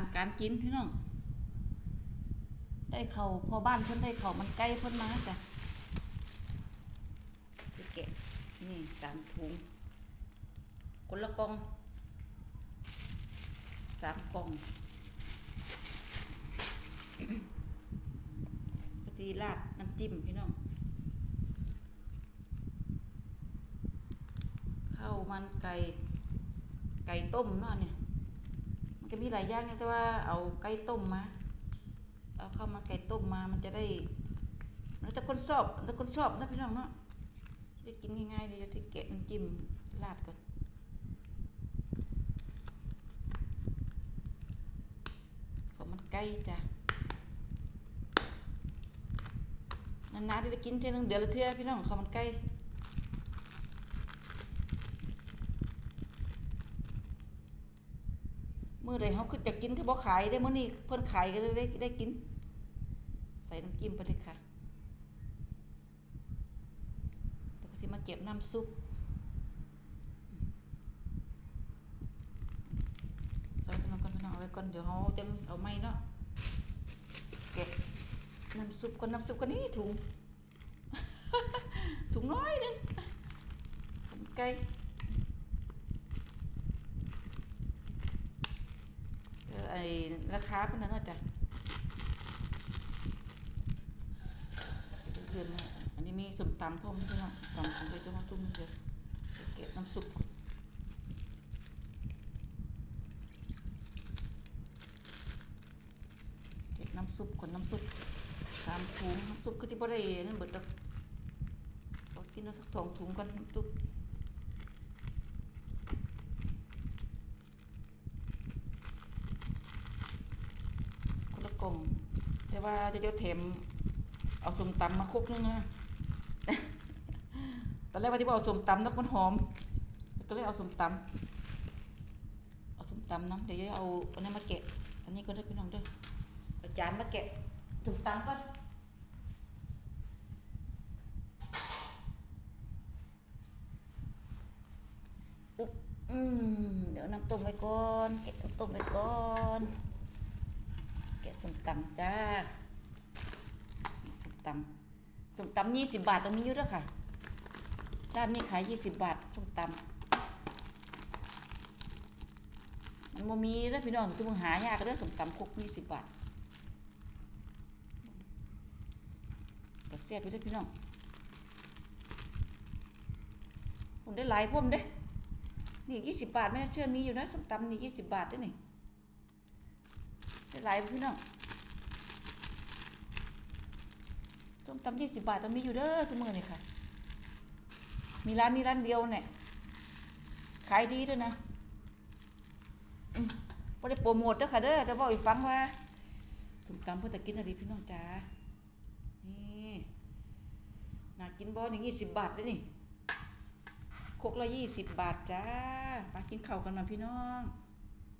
ารการกินพี่น้อง ได้เขาพอบ้านเพิ่นได้เขามันใกล้เพิ่นมาจ้ะสิแกะนี่สามถุงคนละกองสามกล่องกะจีราดน้ำจิ้มพี่น้องข้าวมันไก่ไก่ต้มเนาะเนี่ย จะมีหลายอย่างนะแต่ว่าเอาไก่ต้มมา เอาข้าวมันไก่ต้มมา มันจะได้ มันจะคนชอบมันจะคนชอบนะพี่น้องเนาะจะได้กินง่ายๆเลยจะแกะน้ำจิ้มราดก่อนข้าวมันไก่จ้ะนานๆที่จะกินเท่านึงเดือนละเทื่อพี่น้องข้าวมันไก่ มื่อใดเขาคือจะกินคือบ่ขายได้มื้อนี้เพิ่นขายก็ได้ได้กิน ใส่น้ำจิ้มไปเลยค่ะแล้วก็สิมาเก็บน้ำซุปใส่ไปลงก่อนพี่น้องเอาไว้ก่อนเดี๋ยวเขาจะเอาไม้เนาะเก็บน้ำซุปก่อนน้ำซุปก็นี่ถุง ถุงน้อยหนึงไก่ เออ ไอ้ราคาเป็นนั้นเนาะจ้ะเพื่อนอันนี้มีสมตำพร้อมพี่น้องตำของไปเจ้ามาตุ้มเดียวเก็บน้ำซุปก่อนเก็บน้ำซุปก่อนน้ำซุปสามถุงน้ำซุปก็ที่บ่ได้นั่นเบิดดอกกินเอาสักสองถุงก่อนน้ำซุป คนละ กล่องแต่ว่าจะเดี๋ยวแถมเอาสมตำมาคุกนึงนะตอนแรกว่าที่บอกเอาสมตำนักมันหอม ก็เลยเอาสมตำเอาสมตำน้ำเดี๋ยวจะเอาอันนี้มาแกะ อันนี้ก็ได้พี่น้องด้วยเอาจานมาแกะสมตำก่อนอืมเดี๋ยวน้ำต้มไว้ก่อนแกะน้ำต้มไว้ก่อน ส้มตำจ้าส้มตำส้มตำยี่สิบบาทตรงนี้อยู่ด้วยค่ะด้านนี้ขายยี่สิบบาทส้มตำมันบ่มีแล้วพี่น้องจะมึงหายากก็ได้อส้มตำคุกยี่สิบบาทก็เสียบไปด้วยพี่น้องผมได้หลายพวมเด้นี่ยี่สิบบาทไม่เชื่อมีอยู่นะส้มตำนี่ยี่สิบบาทด้อนี่ได้ หลายพี่น้องส้มตำยี่สิบบาทต้องมีอยู่เด้อสมือนี่ค่ะ มีร้านนี้ร้านเดียวเนี่ยขายดีด้วยนะอืมบ่ได้โปรโมทด้อค่ะเด้อแต่บอกอีกฟังว่าส้มตำเพื่อจะกินอะไรพี่น้องจ้านี่น่ากินบ่นี่างยี่สิบบาทเด้อนี่ครกละยี่สิบบาทจ้ามากินเข้ากันมาพี่น้อง